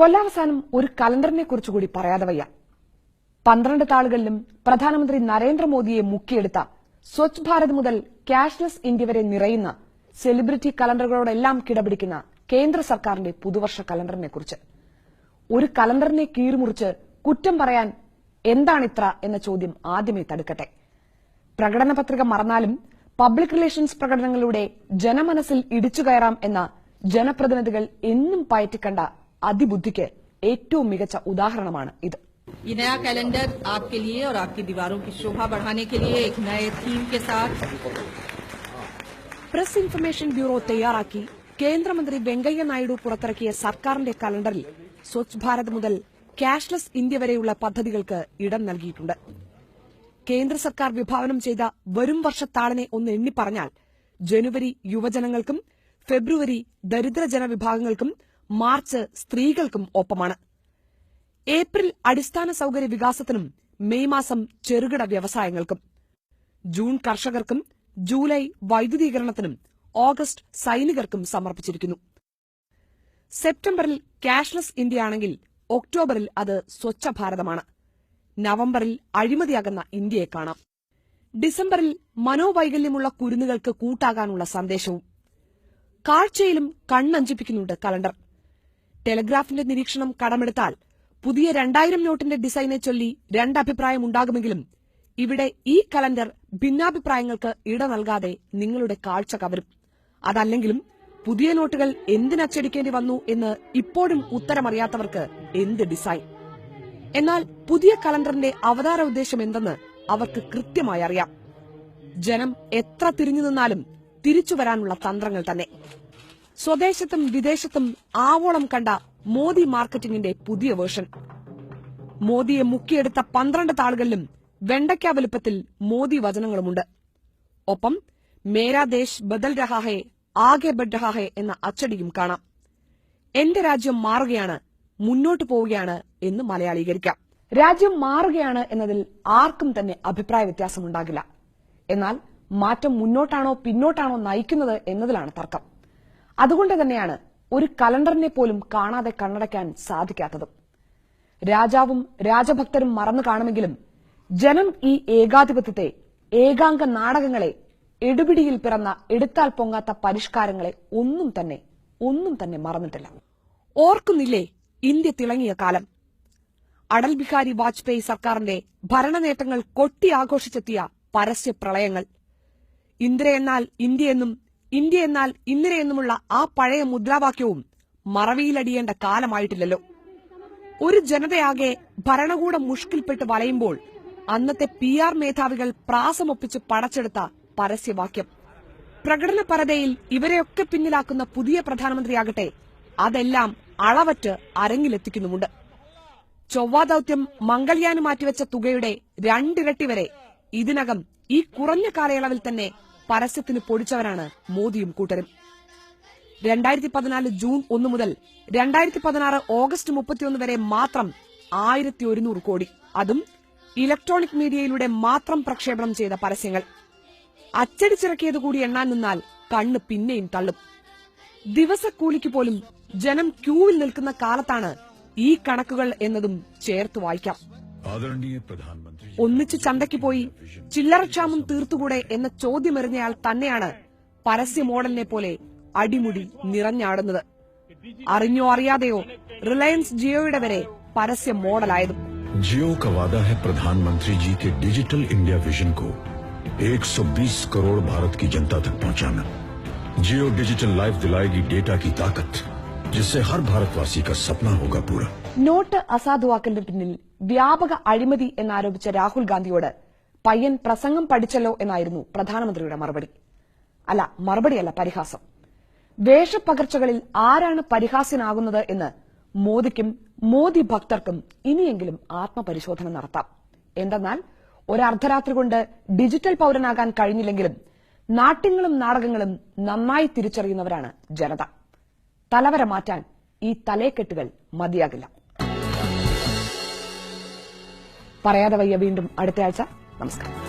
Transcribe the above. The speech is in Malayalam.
കൊല്ലാവസാനം ഒരു കലണ്ടറിനെ കുറിച്ചുകൂടി പറയാതെ വയ്യ. പന്ത്രണ്ട് താളുകളിലും പ്രധാനമന്ത്രി നരേന്ദ്രമോദിയെ മുക്കിയെടുത്ത സ്വച്ഛ് ഭാരത് മുതൽ ക്യാഷ്ലെസ് ഇന്ത്യ വരെ നിറയുന്ന സെലിബ്രിറ്റി കലണ്ടറുകളോടെല്ലാം കിടപിടിക്കുന്ന കേന്ദ്ര സർക്കാരിന്റെ പുതുവർഷ കലണ്ടറിനെ കുറിച്ച്. ഒരു കലണ്ടറിനെ കീറിമുറിച്ച് കുറ്റം പറയാൻ എന്താണിത്ര എന്ന ചോദ്യം ആദ്യമേ തടുക്കട്ടെ. പ്രകടന പത്രിക മറന്നാലും പബ്ലിക് റിലേഷൻസ് പ്രകടനങ്ങളിലൂടെ ജനമനസ്സിൽ ഇടിച്ചുകയറാം എന്ന ജനപ്രതിനിധികൾ എന്നും പയറ്റിക്കണ്ട അതിബുദ്ധിക്ക് ഏറ്റവും മികച്ച ഉദാഹരണമാണ് ഇത് ये नया कैलेंडर आपके लिए और आपकी दीवारों की शोभा बढ़ाने के लिए एक नए थीम के साथ പ്രസ് ഇൻഫർമേഷൻ ബ്യൂറോ തയ്യാറാക്കി കേന്ദ്രമന്ത്രി വെങ്കയ്യ നായിഡു പുറത്തിറക്കിയ സർക്കാരിന്റെ കലണ്ടറിൽ സ്വച്ഛ് ഭാരത് മുതൽ ക്യാഷ്ലെസ് ഇന്ത്യ വരെയുള്ള പദ്ധതികൾക്ക് ഇടം നൽകിയിട്ടുണ്ട് കേന്ദ്ര സർക്കാർ വിഭാവനം ചെയ്ത വരും വർഷത്താളിനെ ഒന്ന് എണ്ണിപ്പറഞ്ഞാൽ ജനുവരി യുവജനങ്ങൾക്കും ഫെബ്രുവരി ദരിദ്ര ജനവിഭാഗങ്ങൾക്കും മാർച്ച് സ്ത്രീകൾക്കും ഒപ്പമാണ്. ഏപ്രിൽ അടിസ്ഥാന സൌകര്യ വികാസത്തിനും മെയ് മാസം ചെറുകിട വ്യവസായങ്ങൾക്കും. ജൂൺ കർഷകർക്കും ജൂലൈ വൈദ്യുതീകരണത്തിനും ഓഗസ്റ്റ് സൈനികർക്കും സമർപ്പിച്ചിരിക്കുന്നു. സെപ്റ്റംബറിൽ ക്യാഷ്ലെസ് ഇന്ത്യയാണെങ്കിൽ ഒക്ടോബറിൽ അത് സ്വച്ഛ ഭാരതമാണ്. നവംബറിൽ അഴിമതിയാകുന്ന ഇന്ത്യയെ കാണാം. ഡിസംബറിൽ മനോവൈകല്യമുള്ള കുരുന്നുകൾക്ക് കൂട്ടാകാനുള്ള സന്ദേശവും. കാഴ്ചയിലും കണ്ണഞ്ചിപ്പിക്കുന്നുണ്ട് കലണ്ടർ. ടെലഗ്രാഫിന്റെ നിരീക്ഷണം കടമെടുത്താൽ പുതിയ രണ്ടായിരം നോട്ടിന്റെ ഡിസൈനെ ചൊല്ലി രണ്ടഭിപ്രായം ഉണ്ടാകുമെങ്കിലും ഇവിടെ ഈ കലണ്ടർ ഭിന്നാഭിപ്രായങ്ങൾക്ക് ഇട നൽകാതെ നിങ്ങളുടെ കാഴ്ച കവരും. അതല്ലെങ്കിലും പുതിയ നോട്ടുകൾ എന്തിനച്ചടിക്കേണ്ടി വന്നു എന്ന് ഇപ്പോഴും ഉത്തരമറിയാത്തവർക്ക് എന്ത് ഡിസൈൻ? എന്നാൽ പുതിയ കലണ്ടറിന്റെ അവതാര ഉദ്ദേശം എന്തെന്ന് അവർക്ക് കൃത്യമായി അറിയാം. ജനം എത്ര തിരിഞ്ഞു നിന്നാലും തിരിച്ചു വരാനുള്ള തന്ത്രങ്ങൾ തന്നെ. സ്വദേശത്തും വിദേശത്തും ആവോളം കണ്ട മോദി മാർക്കറ്റിംഗിന്റെ പുതിയ വേർഷൻ. മോദിയെ മുക്കിയെടുത്ത പന്ത്രണ്ട് താളുകളിലും വെണ്ടയ്ക്ക വലുപ്പത്തിൽ മോദി വചനങ്ങളുമുണ്ട്. ഒപ്പം മേരാ ദേശ് ബദൽ രഹാഹെ ആകെ ബഡ് രഹാഹെ എന്ന അച്ചടിയും കാണാം. എന്റെ രാജ്യം മാറുകയാണ് മുന്നോട്ട് പോവുകയാണ് എന്ന് മലയാളീകരിക്കാം. രാജ്യം മാറുകയാണ് എന്നതിൽ ആർക്കും തന്നെ അഭിപ്രായ വ്യത്യാസമുണ്ടാകില്ല. എന്നാൽ മാറ്റം മുന്നോട്ടാണോ പിന്നോട്ടാണോ നയിക്കുന്നത് എന്നതിലാണ് തർക്കം. അതുകൊണ്ട് തന്നെയാണ് ഒരു കലണ്ടറിനെ പോലും കാണാതെ കണ്ണടയ്ക്കാൻ സാധിക്കാത്തത്. രാജാവും രാജഭക്തരും മറന്നു കാണുമെങ്കിലും ജനം ഈ ഏകാധിപത്യത്തെ ഏകാംഗ നാടകങ്ങളെ എടുപിടിയിൽ പിറന്ന എടുത്താൽ പൊങ്ങാത്ത പരിഷ്കാരങ്ങളെ ഒന്നും തന്നെ ഒന്നും തന്നെ മറന്നിട്ടില്ല. ഓർക്കുന്നില്ലേ ഇന്ത്യ തിളങ്ങിയ കാലം? അടൽ ബിഹാരി വാജ്പേയി സർക്കാരിന്റെ ഭരണനേട്ടങ്ങൾ കൊട്ടി ആഘോഷിച്ചെത്തിയ പരസ്യ പ്രളയങ്ങൾ ഇന്ദിര എന്നാൽ ഇന്ത്യ എന്നും ഇന്ത്യ എന്നാൽ ഇന്ദിര എന്നുമുള്ള ആ പഴയ മുദ്രാവാക്യവും മറവിയിലടിയേണ്ട കാലമായിട്ടില്ലല്ലോ. ഒരു ജനതയാകെ ഭരണകൂടം മുഷ്കിൽപ്പെട്ട് വലയുമ്പോൾ അന്നത്തെ പി ആർ മേധാവികൾ പ്രാസമൊപ്പിച്ച് പടച്ചെടുത്ത പരസ്യവാക്യം. പ്രകടനപരതയിൽ ഇവരെയൊക്കെ പിന്നിലാക്കുന്ന പുതിയ പ്രധാനമന്ത്രിയാകട്ടെ അതെല്ലാം അളവറ്റ് അരങ്ങിലെത്തിക്കുന്നുമുണ്ട്. ചൊവ്വാ ദൌത്യം മംഗൾയാന് മാറ്റിവെച്ച തുകയുടെ രണ്ടിരട്ടി വരെ ഇതിനകം ഈ കുറഞ്ഞ കാലയളവിൽ തന്നെ പരസ്യത്തിന് പൊടിച്ചവരാണ് മോദിയും കൂട്ടരും. രണ്ടായിരത്തി പതിനാല് ജൂൺ ഒന്ന് മുതൽ രണ്ടായിരത്തി പതിനാറ് ഓഗസ്റ്റ് മുപ്പത്തിയൊന്ന് വരെ മാത്രം ആയിരത്തി ഒരുന്നൂറ് കോടി. അതും ഇലക്ട്രോണിക് മീഡിയയിലൂടെ മാത്രം പ്രക്ഷേപണം ചെയ്ത പരസ്യങ്ങൾ. അച്ചടിച്ചിറക്കിയത് കൂടി എണ്ണാൻ നിന്നാൽ കണ്ണ് പിന്നെയും തള്ളും. ദിവസക്കൂലിക്ക് പോലും ജനം ക്യൂവിൽ നിൽക്കുന്ന കാലത്താണ് ഈ കണക്കുകൾ എന്നതും ചേർത്ത് വായിക്കാം. ഒന്നിച്ച് ചന്തയ്ക്ക് പോയി ചില്ലറക്ഷാമം തീർത്തുകൂടെ എന്ന ചോദ്യമെറിഞ്ഞയാൾ തന്നെയാണ് പരസ്യ മോഡലിനെ പോലെ അടിമുടി നിറഞ്ഞാടുന്നത് അറിഞ്ഞോ അറിയാതെയോ റിലയൻസ് ജിയോയുടെ വരെ പരസ്യ മോഡലായതും जियो का वादा है प्रधानमंत्री जी के डिजिटल इंडिया विजन को 120 करोड़ भारत की जनता तक पहुंचाना जियो डिजिटल लाइफ दिलाएगी डेटा की ताकत जिससे हर भारतवासी का सपना होगा पूरा നോട്ട് അസാധുവാക്കലിന് പിന്നിൽ വ്യാപക അഴിമതി എന്നാരോപിച്ച രാഹുൽ ഗാന്ധിയോട് പയ്യൻ പ്രസംഗം പഠിച്ചല്ലോ എന്നായിരുന്നു പ്രധാനമന്ത്രിയുടെ മറുപടി. അല്ല മറുപടിയല്ല പരിഹാസം. വേഷപ്പകർച്ചകളിൽ ആരാണ് പരിഹാസ്യനാകുന്നത് എന്ന് മോദിക്കും മോദി ഭക്തർക്കും ഇനിയെങ്കിലും ആത്മപരിശോധന നടത്താം. എന്തെന്നാൽ ഒരർദ്ധരാത്രി കൊണ്ട് ഡിജിറ്റൽ പൌരനാകാൻ കഴിഞ്ഞില്ലെങ്കിലും നാട്യങ്ങളും നാടകങ്ങളും നന്നായി തിരിച്ചറിയുന്നവരാണ് ജനത. തലവര മാറ്റാൻ ഈ തലേക്കെട്ടുകൾ മതിയാകില്ല. പറയാതെ വയ്യ. വീണ്ടും അടുത്തയാഴ്ച നമസ്കാരം.